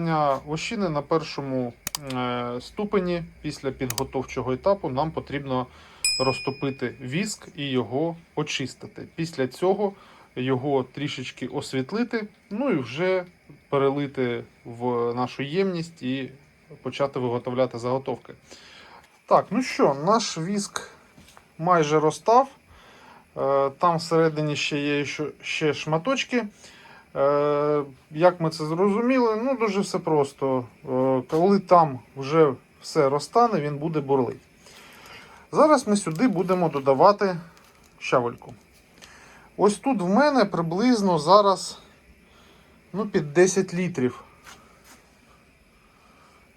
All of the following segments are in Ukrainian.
виготовлення лощини на першому е, ступені після підготовчого етапу нам потрібно розтопити віск і його очистити. Після цього його трішечки освітлити, ну і вже перелити в нашу ємність і почати виготовляти заготовки. Так, ну що, наш віск майже розстав. Е, Там всередині ще є ще- ще шматочки. Е, Як ми це зрозуміли? Ну, дуже все просто. Е, Коли там вже все розтане, він буде бурлить. Зараз ми сюди будемо додавати щавельку. Ось тут в мене приблизно зараз ну, під 10 літрів.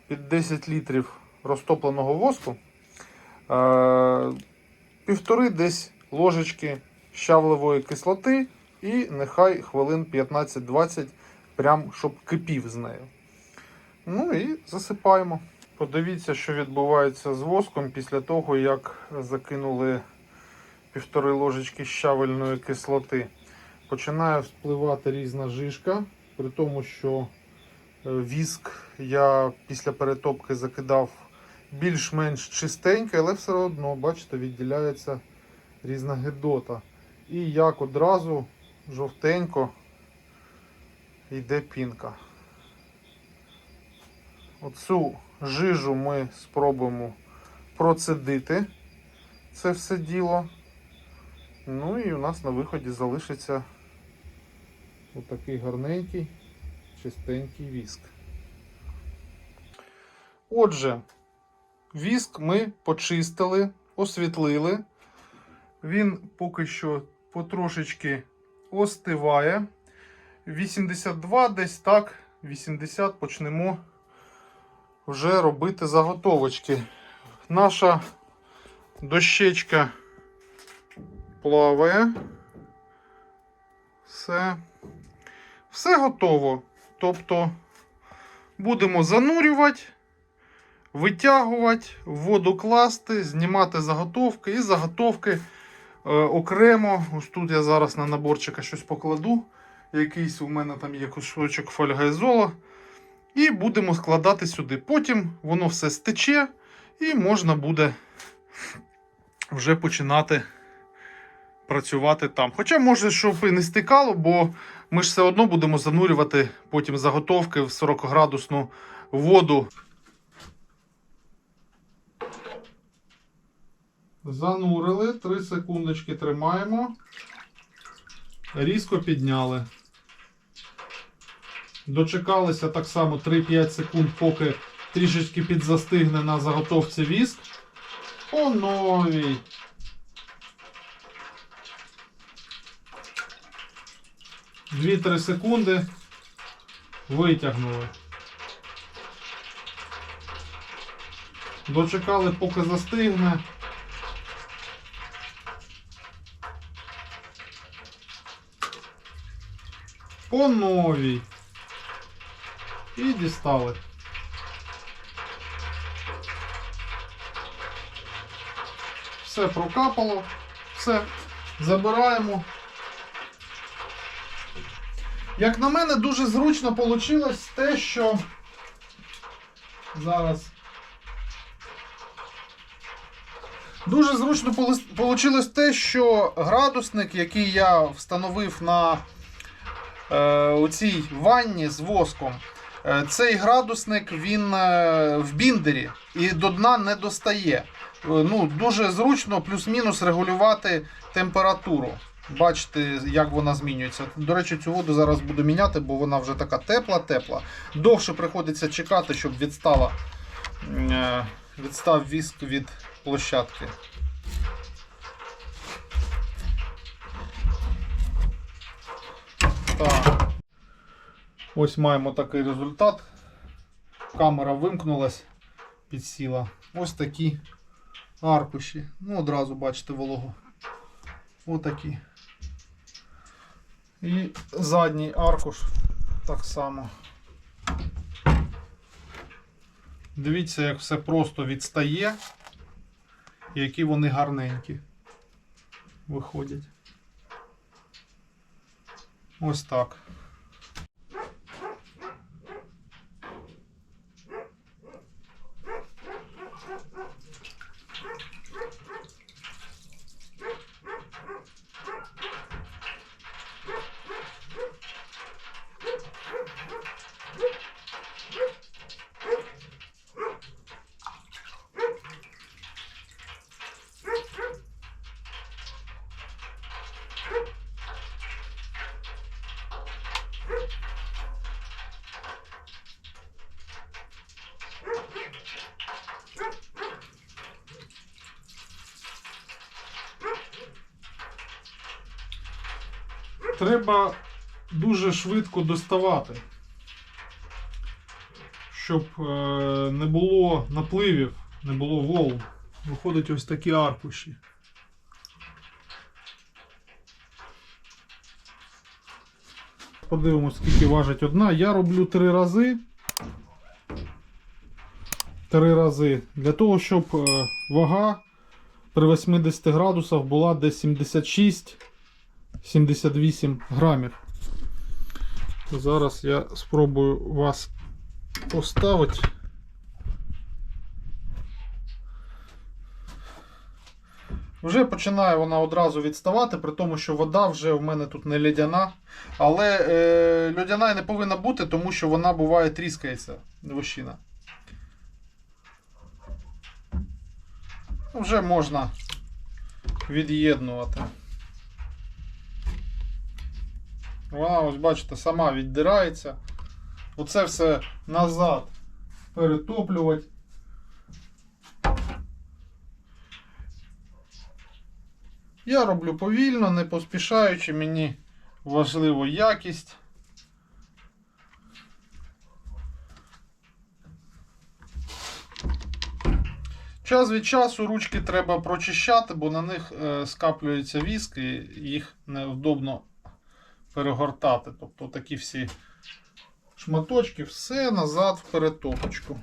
Під 10 літрів розтопленого воску. Е, Півтори десь ложечки щавлевої кислоти і нехай хвилин 15-20, прям щоб кипів з нею. Ну і засипаємо. Подивіться, що відбувається з воском після того, як закинули півтори ложечки щавельної кислоти. Починає вспливати різна жижка, при тому, що е, віск я після перетопки закидав більш-менш чистенький, але все одно, бачите, відділяється різна гидота. І як одразу жовтенько йде пінка. Оцю жижу ми спробуємо процедити це все діло. Ну і у нас на виході залишиться отакий гарненький, чистенький віск. Отже, віск ми почистили, освітлили. Він поки що потрошечки остиває. 82 десь так, 80 почнемо вже робити заготовочки. Наша дощечка плаває. Все. Все готово. Тобто будемо занурювати, витягувати, воду класти, знімати заготовки і заготовки окремо. Ось тут я зараз на наборчика щось покладу. Якийсь у мене там є кусочок фольгайзола. І будемо складати сюди. Потім воно все стече, і можна буде вже починати працювати там. Хоча, може, щоб і не стикало, бо ми ж все одно будемо занурювати потім заготовки в 40-градусну воду. Занурили, 3 секундочки тримаємо. Різко підняли. Дочекалися так само 3-5 секунд, поки трішечки підзастигне на заготовці віск. По новій. Дві-три секунди. Витягнули. Дочекали, поки застигне. По новій. І дістали. Все прокапало. Все. Забираємо. Як на мене, дуже зручно вийшло те, що зараз. Дуже зручно вийшло те, що градусник, який я встановив на у цій ванні з воском, е, цей градусник він е, в біндері і до дна не достає. Е, Ну, дуже зручно плюс-мінус регулювати температуру. Бачите, як вона змінюється. До речі, цю воду зараз буду міняти, бо вона вже така тепла-тепла. Довше приходиться чекати, щоб відстала, е, відстав віск від площадки. Так. Ось маємо такий результат. Камера вимкнулась, підсіла. Ось такі аркуші. Ну, одразу бачите вологу. Отакі. І задній аркуш так само. Дивіться, як все просто відстає, які вони гарненькі виходять. Ось так. Треба дуже швидко доставати, щоб е, не було напливів, не було волн. Виходять ось такі аркуші. Подивимось, скільки важить одна. Я роблю три рази. Три рази. Для того, щоб е, вага при 80 градусах була десь 76-78 грамів. Зараз я спробую вас поставити. Вже починає вона одразу відставати, при тому, що вода вже в мене тут не льодяна. Але е, льодяна і не повинна бути, тому що вона буває тріскається, вощина. Вже можна від'єднувати. Вона, ось бачите, сама віддирається. Оце все назад перетоплювати. Я роблю повільно, не поспішаючи, мені важливо якість. Час від часу ручки треба прочищати, бо на них е, скаплюється віск і їх невдобно перегортати. Тобто такі всі шматочки, все назад в перетопочку.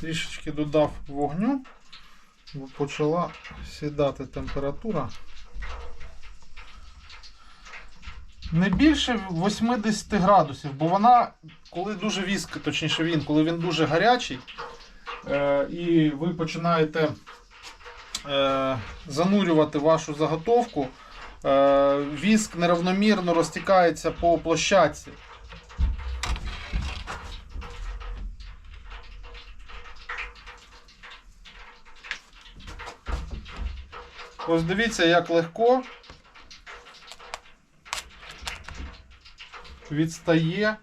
Трішечки додав вогню, бо почала сідати температура. Не більше 80 градусів, бо вона, коли дуже віск, точніше він, коли він дуже гарячий, е, і ви починаєте е, занурювати вашу заготовку, е, віск неравномірно розтікається по площадці. Ось дивіться, як легко відстає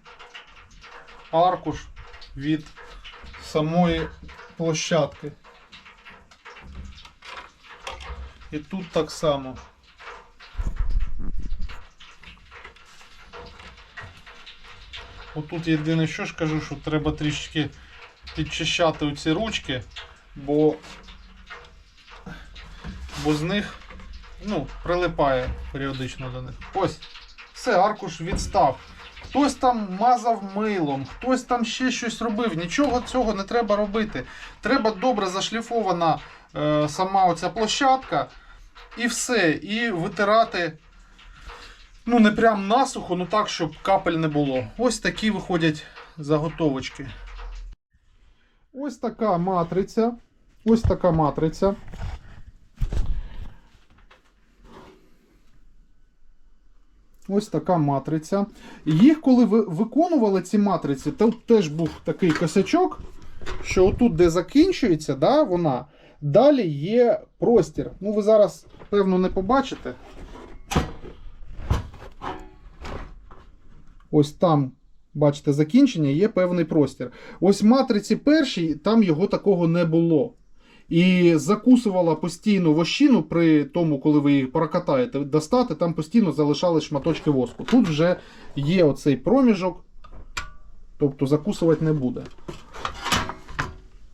аркуш від самої площадки. І тут так само. Отут єдине, що ж кажу, що треба трішки підчищати оці ручки, бо бо з них ну, прилипає періодично до них. Ось, все, аркуш відстав. Хтось там мазав милом, хтось там ще щось робив. Нічого цього не треба робити. Треба добре зашліфована е, сама оця площадка. І все. І витирати. Ну, не прям насухо, ну так, щоб капель не було. Ось такі виходять заготовочки. Ось така матриця. Ось така матриця. Ось така матриця. Їх, коли ви виконували ці матриці, тут теж був такий косячок, що отут, де закінчується, да, вона, далі є простір. Ну, ви зараз, певно, не побачите. Ось там, бачите, закінчення, є певний простір. Ось матриці першій, там його такого не було. І закусувала постійно вощину при тому, коли ви її прокатаєте, достати, там постійно залишались шматочки воску. Тут вже є оцей проміжок, тобто закусувати не буде.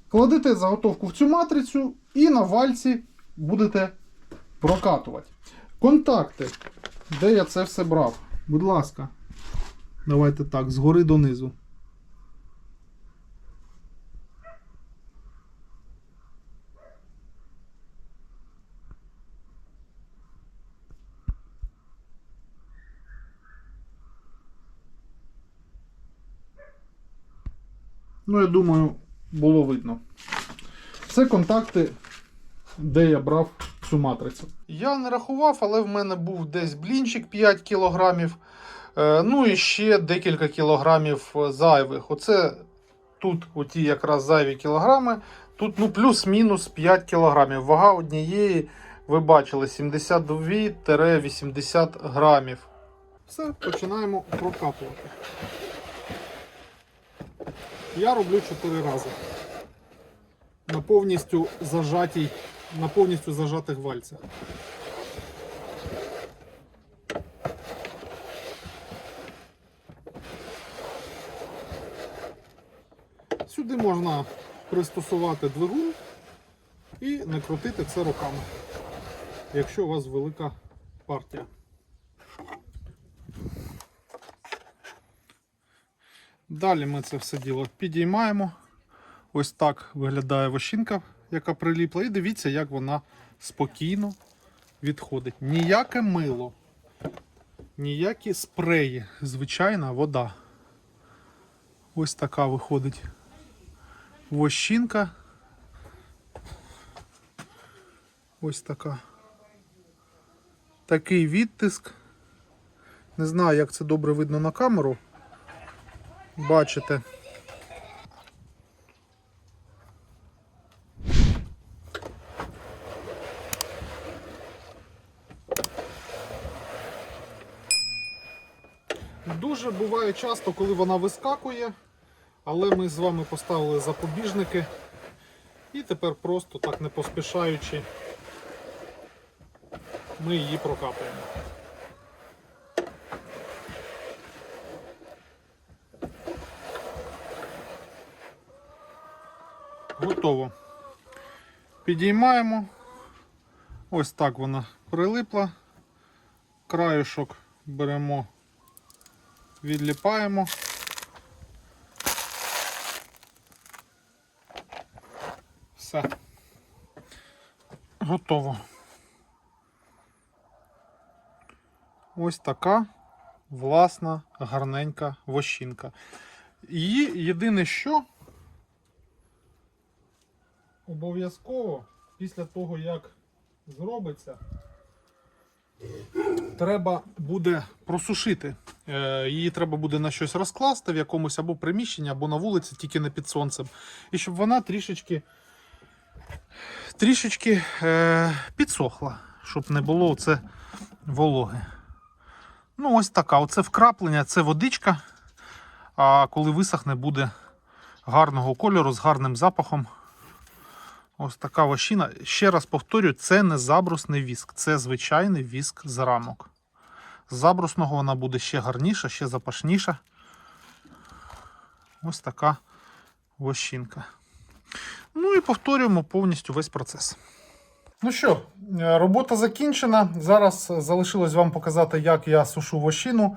Кладете заготовку в цю матрицю і на вальці будете прокатувати. Контакти, де я це все брав? Будь ласка, давайте так, згори донизу. Ну, я думаю, було видно. Це контакти, де я брав цю матрицю. Я не рахував, але в мене був десь блінчик 5 кілограмів. Е, Ну і ще декілька кілограмів зайвих. Оце тут оті якраз зайві кілограми. Тут ну, плюс-мінус 5 кілограмів. Вага однієї ви бачили 72-80 грамів. Все, починаємо прокапувати. Я роблю 4 рази. На повністю зажатій, на повністю зажатих вальцях. Сюди можна пристосувати двигун і не крутити це руками, якщо у вас велика партія. Далі ми це все діло підіймаємо. Ось так виглядає вощинка, яка приліпла. І дивіться, як вона спокійно відходить. Ніяке мило, ніякі спреї, звичайна вода. Ось така виходить вощинка. Ось така. Такий відтиск. Не знаю, як це добре видно на камеру. Бачите. Дуже буває часто, коли вона вискакує, але ми з вами поставили запобіжники і тепер просто так не поспішаючи ми її прокапаємо. Готово. Підіймаємо. Ось так вона прилипла. Краюшок беремо, відліпаємо. Все. Готово. Ось така власна гарненька вощинка. Її єдине що обов'язково після того, як зробиться, треба буде просушити. Е, Її треба буде на щось розкласти в якомусь або приміщенні, або на вулиці, тільки не під сонцем. І щоб вона трішечки, трішечки е, підсохла, щоб не було це вологи. Ну, ось така. Оце вкраплення, це водичка. А коли висохне, буде гарного кольору з гарним запахом. Ось така вощина. Ще раз повторюю, це не забрусний віск, це звичайний віск з рамок. З забрусного вона буде ще гарніша, ще запашніша. Ось така вощинка. Ну і повторюємо повністю весь процес. Ну що, е, робота закінчена. Зараз залишилось вам показати, як я сушу вощину.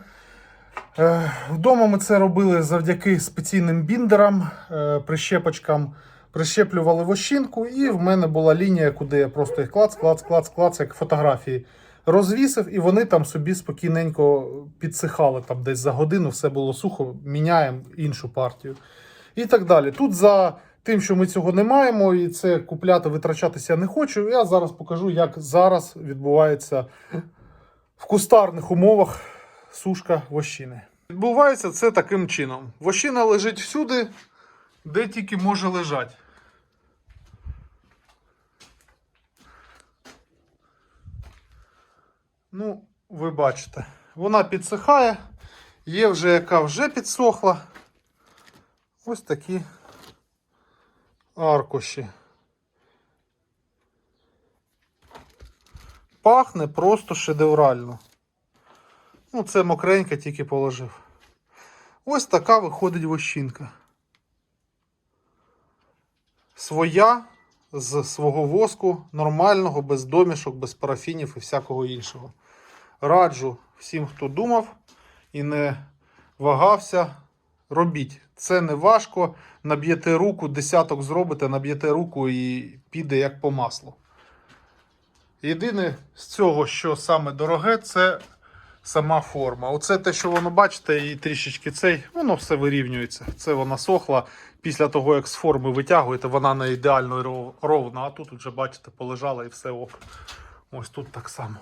Е, Вдома ми це робили завдяки спеційним біндерам, е, прищепочкам. Прищеплювали вощинку, і в мене була лінія, куди я просто їх клац, клац, клац, клац, як фотографії розвісив, і вони там собі спокійненько підсихали. Там десь за годину все було сухо, міняємо іншу партію. І так далі. Тут за тим, що ми цього не маємо, і це купляти, витрачатися я не хочу. Я зараз покажу, як зараз відбувається в кустарних умовах сушка вощини. Відбувається це таким чином. Вощина лежить всюди, де тільки може лежати. Ну, ви бачите, вона підсихає, є вже яка вже підсохла. Ось такі аркуші. Пахне просто шедеврально. Ну, це мокренька тільки положив. Ось така виходить вощинка. Своя з свого воску, нормального, без домішок, без парафінів і всякого іншого. Раджу всім, хто думав і не вагався, робіть. Це не важко. Наб'єте руку, десяток зробите, наб'єте руку і піде як по маслу. Єдине з цього, що саме дороге, це сама форма. Оце те, що воно бачите, і трішечки цей, воно все вирівнюється. Це вона сохла. Після того, як з форми витягуєте, вона не ідеально ровна. А тут вже, бачите, полежала і все ок. Ось тут так само.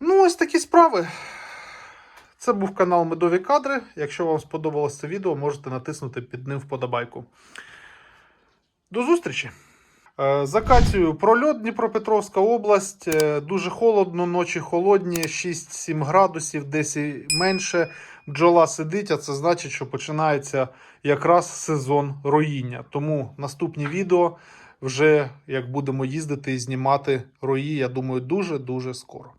Ну, ось такі справи. Це був канал Медові Кадри. Якщо вам сподобалось це відео, можете натиснути під ним вподобайку. До зустрічі! Е, Закацію прольот Дніпропетровська область. Е, Дуже холодно, ночі холодні, 6-7 градусів, десь і менше. Бджола сидить, а це значить, що починається якраз сезон роїння. Тому наступні відео вже як будемо їздити і знімати рої, я думаю, дуже-дуже скоро.